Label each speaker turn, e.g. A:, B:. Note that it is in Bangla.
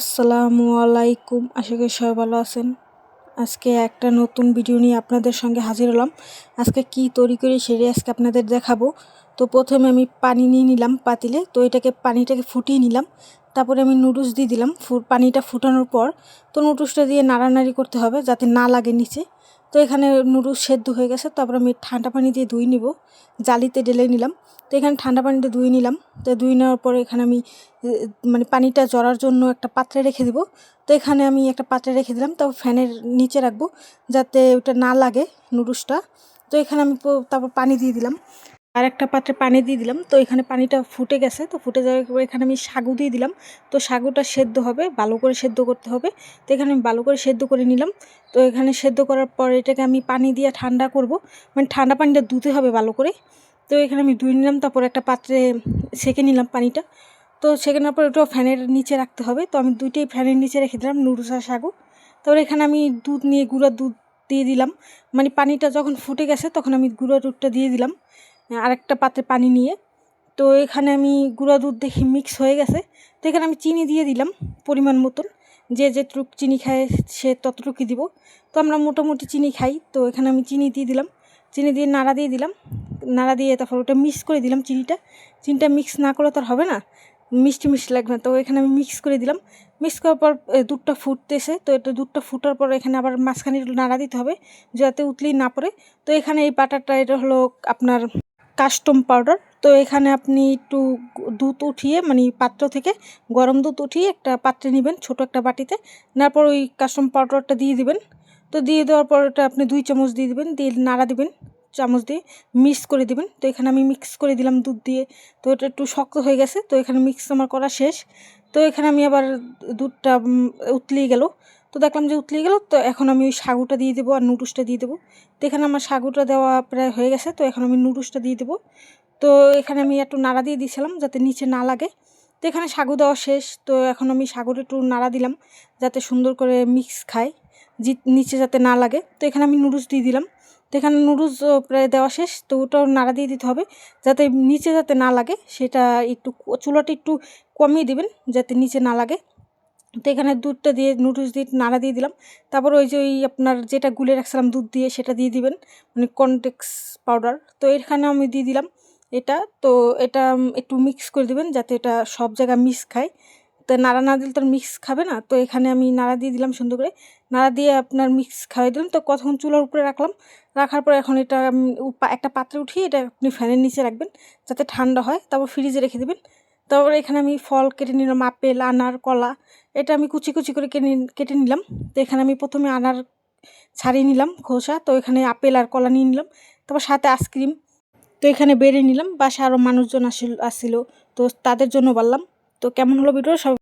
A: আসসালামু আলাইকুম। আশা করি সবাই ভালো আছেন। আজকে একটা নতুন ভিডিও নিয়ে আপনাদের সঙ্গে হাজির হলাম। আজকে কি তৈরি করি সেটাই আজকে আপনাদের দেখাবো। তো প্রথমে আমি পানি নিয়ে নিলাম পাতিলে। তো এটাকে পানিটাকে ফুটিয়ে নিলাম। তারপরে আমি নুডলস দিয়ে দিলাম। পানিটা ফুটানোর পর তো নুডলসটা দিয়ে নাড়ানাড়ি করতে হবে যাতে না লাগে নিচে। তো এখানে নুডলস সেদ্ধ হয়ে গেছে। তারপর আমি ঠান্ডা পানি দিয়ে ধুই নিব। জালিতে ঢেলে নিলাম। তো এখানে ঠান্ডা পানিতে ধুয়ে নিলাম। তো ধুয়ে নেওয়ার পরে এখানে আমি মানে পানিটা জড়ার জন্য একটা পাত্রে রেখে দিব। তো এখানে আমি একটা পাত্রে রেখে দিলাম। তারপর ফ্যানের নিচে রাখব যাতে ওটা না লাগে নুডলসটা। তো এখানে আমি তারপর পানি দিয়ে দিলাম। আর একটা পাত্রে পানি দিয়ে দিলাম। তো এখানে পানিটা ফুটে গেছে। তো ফুটে যাওয়ার পর এখানে আমি সাগু দিয়ে দিলাম। তো সাগুটা সেদ্ধ হবে, ভালো করে সেদ্ধ করতে হবে। তো এখানে আমি ভালো করে সেদ্ধ করে নিলাম। তো এখানে সেদ্ধ করার পর এটাকে আমি পানি দিয়ে ঠান্ডা করব। মানে ঠান্ডা পানিটা ধুতে হবে ভালো করে। তো এখানে আমি ধুয়ে নিলাম। তারপর একটা পাত্রে সেঁকে নিলাম পানিটা। তো সেঁকে নেওয়ার পর ওটাও ফ্যানের নিচে রাখতে হবে। তো আমি দুইটাই ফ্যানের নিচে রেখে দিলাম আর সাগু। তারপর এখানে আমি দুধ নিয়ে গুঁড়া দুধ দিয়ে দিলাম। মানে পানিটা যখন ফুটে গেছে তখন আমি গুঁড়া দুধটা দিয়ে দিলাম। আরেকটা পাত্রে পানি নিয়ে। তো এখানে আমি গুঁড়া দুধ দেখি মিক্স হয়ে গেছে। তো এখানে আমি চিনি দিয়ে দিলাম পরিমাণ মতন। যে যেটুক চিনি খায় সে ততটুকুই দিব। তো আমরা মোটামুটি চিনি খাই। তো এখানে আমি চিনি দিয়ে দিলাম। চিনি দিয়ে নাড়া দিয়ে দিলাম। নাড়া দিয়ে তারপর ওটা মিক্স করে দিলাম চিনিটা। চিনিটা মিক্স না করলে তো হবে না। মিষ্টি মিষ্টি লাগবে না। তো এখানে আমি মিক্স করে দিলাম। মিক্স করার পর দুধটা ফুটতেছে। তো এটা দুধটা ফুটার পর এখানে আবার মাঝখানে নাড়া দিতে হবে। যাতে উতলি না পড়ে। তো এখানে এই বাটারটা এটা হলো আপনার কাস্টম পাউডার তো এখানে আপনি একটু দুধ উঠিয়ে মানে পাত্র থেকে গরম দুধ উঠিয়ে একটা পাত্রে নেবেন ছোট একটা বাটিতে। তারপর ওই কাস্টম পাউডারটা দিয়ে দিবেন। তো দিয়ে দেওয়ার পর ওটা আপনি দুই চামচ দিয়ে দিবেন, দিয়ে নাড়া দিবেন, চামচ দিয়ে মিক্স করে দিবেন। তো এখানে আমি মিক্স করে দিলাম দুধ দিয়ে। তো এটা একটু শক্ত হয়ে গেছে, তো এখানে মিক্স আমার করা শেষ। তো এখানে আমি আবার দুধটা উতলিয়ে গেল। তো দেখলাম যে উতলিয়ে গেল, তো এখন আমি ওই সাগুটা দিয়ে দেবো আর নুডলসটা দিয়ে দেবো। তো এখানে আমার সাগুটা দেওয়া প্রায় হয়ে গেছে, তো এখন আমি নুডলসটা দিয়ে দেবো। তো এখানে আমি একটু নাড়া দিয়ে দিয়েছিলাম যাতে নিচে না লাগে। তো এখানে সাগু দেওয়া শেষ, তো এখন আমি সাগুটা একটু নাড়া দিলাম যাতে সুন্দর করে মিক্স খায়, জি নিচে যাতে না লাগে। তো এখানে আমি নুডলস দিয়ে দিলাম। তো এখানে নুডলস প্রায় দেওয়া শেষ, তো ওটাও নাড়া দিয়ে দিতে হবে যাতে নিচে যাতে না লাগে, সেটা একটু চুলাটা একটু কমিয়ে দেবেন যাতে নিচে না লাগে। তো এখানে দুধটা দিয়ে নুডলস দিয়ে নাড়া দিয়ে দিলাম। তারপর ওই যে ওই আপনার যেটা গুলে রাখছিলাম দুধ দিয়ে, সেটা দিয়ে দিবেন মানে কনটেক্স পাউডার তো এখানে আমি দিয়ে দিলাম এটা। তো এটা একটু মিক্স করে দিবেন যাতে এটা সব জায়গায় মিক্স খায়। তো নাড়া না দিলে তো মিক্স খাবে না। তো এখানে আমি নাড়া দিয়ে দিলাম সুন্দর করে। নাড়া দিয়ে আপনার মিক্স খাওয়াই দিলাম। তো কতক্ষণ চুলার উপরে রাখলাম। রাখার পর এখন এটা একটা পাত্রে উঠিয়ে এটা আপনি ফ্যানের নিচে রাখবেন যাতে ঠান্ডা হয়। তারপর ফ্রিজে রেখে দেবেন। তারপরে এখানে আমি ফল কেটে নিলাম, আপেল, আনার, কলা, এটা আমি কুচি কুচি করে কেটে কেটে নিলাম। তো এখানে আমি প্রথমে আনার ছাড়িয়ে নিলাম খোসা, তো এখানে আপেল আর কলা নিয়ে নিলাম, তারপর সাথে আইসক্রিম। তো এখানে বেড়ে নিলাম বাসা আরও মানুষজন আসিল আসছিল তো তাদের জন্য বললাম। তো কেমন হলো ভিডিও? সব